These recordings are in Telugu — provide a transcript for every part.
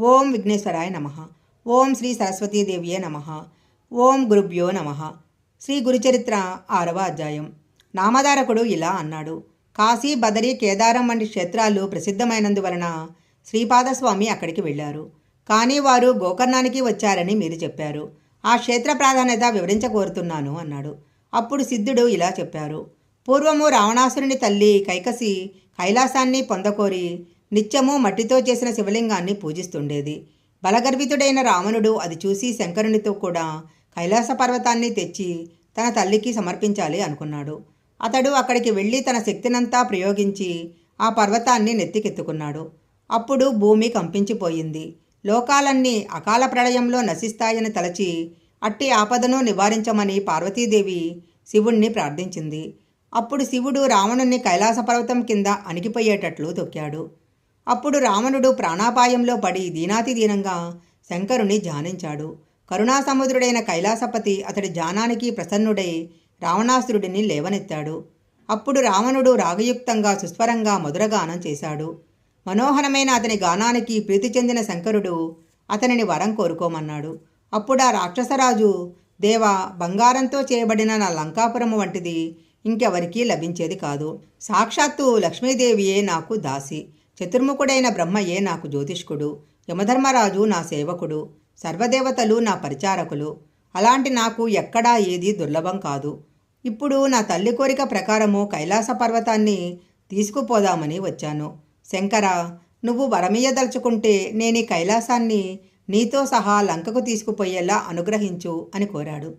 ఓం విఘ్నేశ్వరాయ నమ. ఓం శ్రీ సరస్వతీదేవియే నమ. ఓం గురుభ్యో నమ. శ్రీ గురుచరిత్ర ఆరవ అధ్యాయం. నామధారకుడు ఇలా అన్నాడు. కాశీ బదరి కేదారం వంటి క్షేత్రాలు ప్రసిద్ధమైనందువలన శ్రీపాదస్వామి అక్కడికి వెళ్ళారు. కానీ వారు గోకర్ణానికి వచ్చారని మీరు చెప్పారు. ఆ క్షేత్ర ప్రాధాన్యత వివరించకోరుతున్నాను అన్నాడు. అప్పుడు సిద్ధుడు ఇలా చెప్పారు. పూర్వము రావణాసురుని తల్లి కైకసి కైలాసాన్ని పొందకోరి నిత్యము మట్టితో చేసిన శివలింగాన్ని పూజిస్తుండేది. బలగర్భితుడైన రావణుడు అది చూసి శంకరునితో కూడా కైలాస పర్వతాన్ని తెచ్చి తన తల్లికి సమర్పించాలి అనుకున్నాడు. అతడు అక్కడికి వెళ్ళి తన శక్తినంతా ప్రయోగించి ఆ పర్వతాన్ని నెత్తికెత్తుకున్నాడు. అప్పుడు భూమి కంపించిపోయింది. లోకాలన్నీ అకాల ప్రళయంలో నశిస్తాయని తలచి అట్టి ఆపదను నివారించమని పార్వతీదేవి శివుణ్ణి ప్రార్థించింది. అప్పుడు శివుడు రావణుణ్ణి కైలాస పర్వతం కింద అణిగిపోయేటట్లు తొక్కాడు. అప్పుడు రావణుడు ప్రాణాపాయంలో పడి దీనాతి దీనంగా శంకరుని ధ్యానించాడు కరుణాసముద్రుడైన కైలాసపతి అతడి ధ్యానానికి ప్రసన్నుడై రావణాసురుడిని లేవనెత్తాడు. అప్పుడు రావణుడు రాగయుక్తంగా సుస్వరంగా మధురగానం చేశాడు. మనోహరమైన అతని గానానికి ప్రీతి చెందిన శంకరుడు అతనిని వరం కోరుకోమన్నాడు. అప్పుడు ఆ రాక్షసరాజు దేవ బంగారంతో చేయబడిన నా లంకాపురము వంటిది ఇంకెవరికీ లభించేది కాదు. సాక్షాత్తు లక్ష్మీదేవియే నాకు దాసి. చతుర్ముఖుడైన బ్రహ్మయే నాకు జ్యోతిష్కుడు యమధర్మరాజు నా సేవకుడు సర్వదేవతలు నా పరిచారకులు. అలాంటి నాకు ఎక్కడా ఏది దుర్లభం కాదు. ఇప్పుడు నా తల్లి కోరిక ప్రకారము కైలాస పర్వతాన్ని తీసుకుపోదామని వచ్చాను. శంకర నువ్వు వరమీయదలుచుకుంటే నేను ఈ కైలాసాన్ని నీతో సహా లంకకు తీసుకుపోయేలా అనుగ్రహించు అని కోరాడు.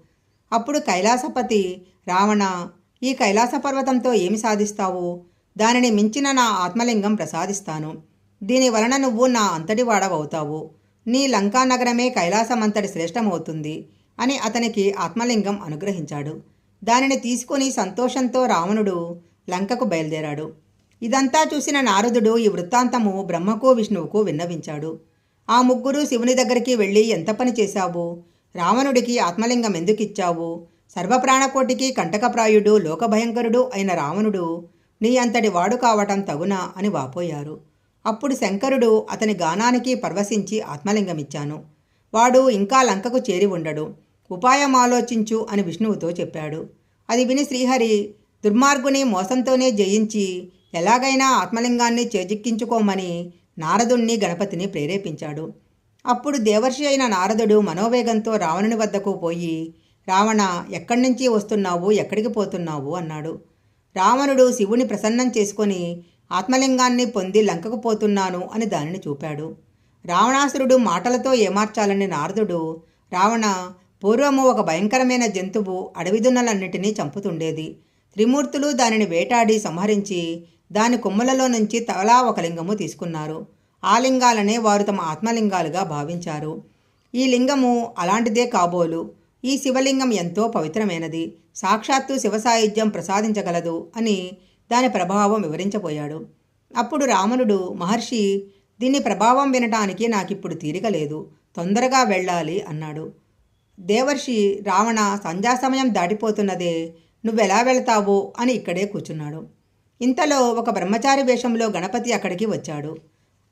అప్పుడు కైలాసపతి రావణ ఈ కైలాస పర్వతంతో ఏమి సాధిస్తావు? దానిని మించిన నా ఆత్మలింగం ప్రసాదిస్తాను. దీని వలన నువ్వు నా అంతటి వాడవవుతావు. నీ లంకా నగరమే కైలాసమంతటి శ్రేష్టమవుతుంది అని అతనికి ఆత్మలింగం అనుగ్రహించాడు. దానిని తీసుకొని సంతోషంతో రావణుడు లంకకు బయలుదేరాడు. ఇదంతా చూసిన నారదుడు ఈ వృత్తాంతము బ్రహ్మకు విష్ణువుకు విన్నవించాడు. ఆ ముగ్గురు శివుని దగ్గరికి వెళ్ళి ఎంత పని చేశావు? రావణుడికి ఆత్మలింగం ఎందుకిచ్చావు? సర్వప్రాణకోటికి కంటకప్రాయుడు లోకభయంకరుడు అయిన రావణుడు నీ అంతటి వాడు కావటం తగునా అని వాపోయారు. అప్పుడు శంకరుడు అతని గానానికి పర్వశించి ఆత్మలింగమిచ్చాను. వాడు ఇంకా లంకకు చేరి ఉండడు. ఉపాయం ఆలోచించు అని విష్ణువుతో చెప్పాడు. అది విని శ్రీహరి దుర్మార్గుని మోసంతోనే జయించి ఎలాగైనా ఆత్మలింగాన్ని చేజిక్కించుకోమని నారదుణ్ణి గణపతిని ప్రేరేపించాడు. అప్పుడు దేవర్షి అయిన నారదుడు మనోవేగంతో రావణుని వద్దకు పోయి రావణ ఎక్కడి నుంచి వస్తున్నావు? ఎక్కడికి పోతున్నావు? అన్నాడు. రావణుడు శివుని ప్రసన్నం చేసుకొని ఆత్మలింగాన్ని పొంది లంకకు పోతున్నాను అని దానిని చూపాడు. రావణాసురుడు మాటలతో ఏమార్చాలని నారదుడు రావణ పూర్వము ఒక భయంకరమైన జంతువు అడవిదున్నలన్నిటినీ చంపుతుండేది. త్రిమూర్తులు దానిని వేటాడి సంహరించి దాని కొమ్ములలో నుంచి తలా ఒక లింగము తీసుకున్నారు. ఆ లింగాలనే వారు తమ ఆత్మలింగాలుగా భావించారు. ఈ లింగము అలాంటిదే కాబోలు. ఈ శివలింగం ఎంతో పవిత్రమైనది. సాక్షాత్తు శివసాయుధ్యం ప్రసాదించగలదు అని దాని ప్రభావం వివరించబోయాడు. అప్పుడు రావణుడు మహర్షి దీని ప్రభావం వినటానికి నాకిప్పుడు తీరిక లేదు. తొందరగా వెళ్ళాలి అన్నాడు. దేవర్షి రావణ సంధ్యా సమయం దాటిపోతున్నదే. నువ్వెలా వెళతావో అని ఇక్కడే కూర్చున్నాడు. ఇంతలో ఒక బ్రహ్మచారి వేషంలో గణపతి అక్కడికి వచ్చాడు.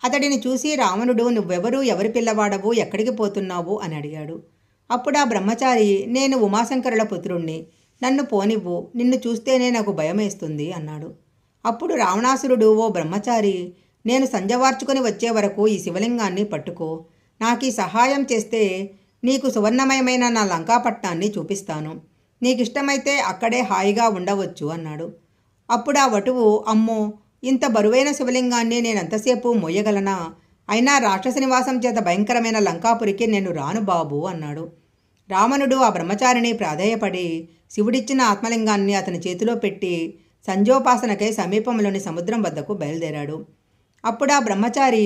అతడిని చూసి రావణుడు నువ్వెవరు? ఎవరి పిల్లవాడవు? ఎక్కడికి పోతున్నావు అని అడిగాడు. అప్పుడు ఆ బ్రహ్మచారి నేను ఉమాశంకరుల పుత్రుణ్ణి. నన్ను పోనివ్వు. నిన్ను చూస్తేనే నాకు భయమేస్తుంది అన్నాడు. అప్పుడు రావణాసురుడు ఓ బ్రహ్మచారి నేను సంజవార్చుకొని వచ్చే వరకు ఈ శివలింగాన్ని పట్టుకో. నాకు ఈ సహాయం చేస్తే నీకు సువర్ణమయమైన నా లంకాపట్నాన్ని చూపిస్తాను. నీకిష్టమైతే అక్కడే హాయిగా ఉండవచ్చు అన్నాడు. అప్పుడు ఆ వటువు అమ్మో ఇంత బరువైన శివలింగాన్ని నేనెంతసేపు మోయగలనా? అయినా రాక్షస నివాసం చేత భయంకరమైన లంకాపురికి నేను రాను బాబు అన్నాడు. రావణుడు ఆ బ్రహ్మచారిని ప్రాధేయపడి శివుడిచ్చిన ఆత్మలింగాన్ని అతని చేతిలో పెట్టి సంజోపాసనకై సమీపంలోని సముద్రం వద్దకు బయలుదేరాడు. అప్పుడు ఆ బ్రహ్మచారి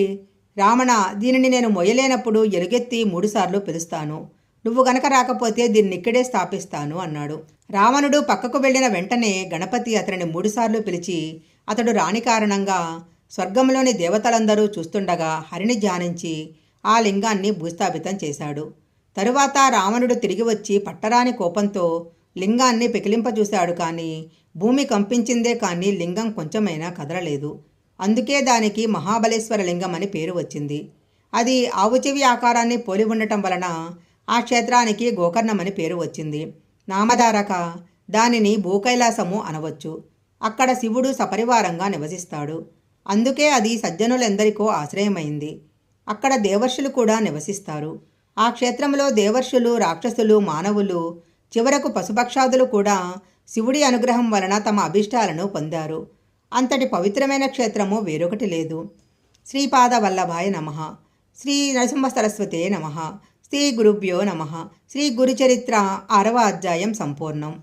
రామణ దీనిని నేను మొయ్యలేనప్పుడు ఎలుగెత్తి మూడుసార్లు పిలుస్తాను. నువ్వు గనక రాకపోతే దీన్ని ఇక్కడే స్థాపిస్తాను అన్నాడు. రావణుడు పక్కకు వెళ్ళిన వెంటనే గణపతి అతనిని మూడుసార్లు పిలిచి అతడు రాని కారణంగా స్వర్గంలోని దేవతలందరూ చూస్తుండగా హరిని ధ్యానించి ఆ లింగాన్ని భూస్థాపితం చేశాడు. తరువాత రావణుడు తిరిగి వచ్చి పట్టరాని కోపంతో లింగాన్ని పెకిలింపజూశాడు కానీ భూమి కంపించిందే కానీ లింగం కొంచెమైనా కదలలేదు. అందుకే దానికి మహాబలేశ్వర లింగం అని పేరు వచ్చింది. అది ఆవుచెవి ఆకారాన్ని పోలి ఉండటం వలన ఆ క్షేత్రానికి గోకర్ణమని పేరు వచ్చింది. నామధారక దానిని భూకైలాసము అనవచ్చు. అక్కడ శివుడు సపరివారంగా నివసిస్తాడు. అందుకే అది సజ్జనులెందరికో ఆశ్రయమైంది. అక్కడ దేవర్షులు కూడా నివసిస్తారు. ఆ క్షేత్రంలో దేవర్షులు రాక్షసులు మానవులు చివరకు పశుపక్షాదులు కూడా శివుడి అనుగ్రహం వలన తమ అభిష్టాలను పొందారు. అంతటి పవిత్రమైన క్షేత్రము వేరొకటి లేదు. శ్రీపాద వల్లభాయ నమ. శ్రీ నరసింహ సరస్వతే నమ. శ్రీ గురుభ్యో నమ. శ్రీ గురుచరిత్ర ఆరవ అధ్యాయం సంపూర్ణం.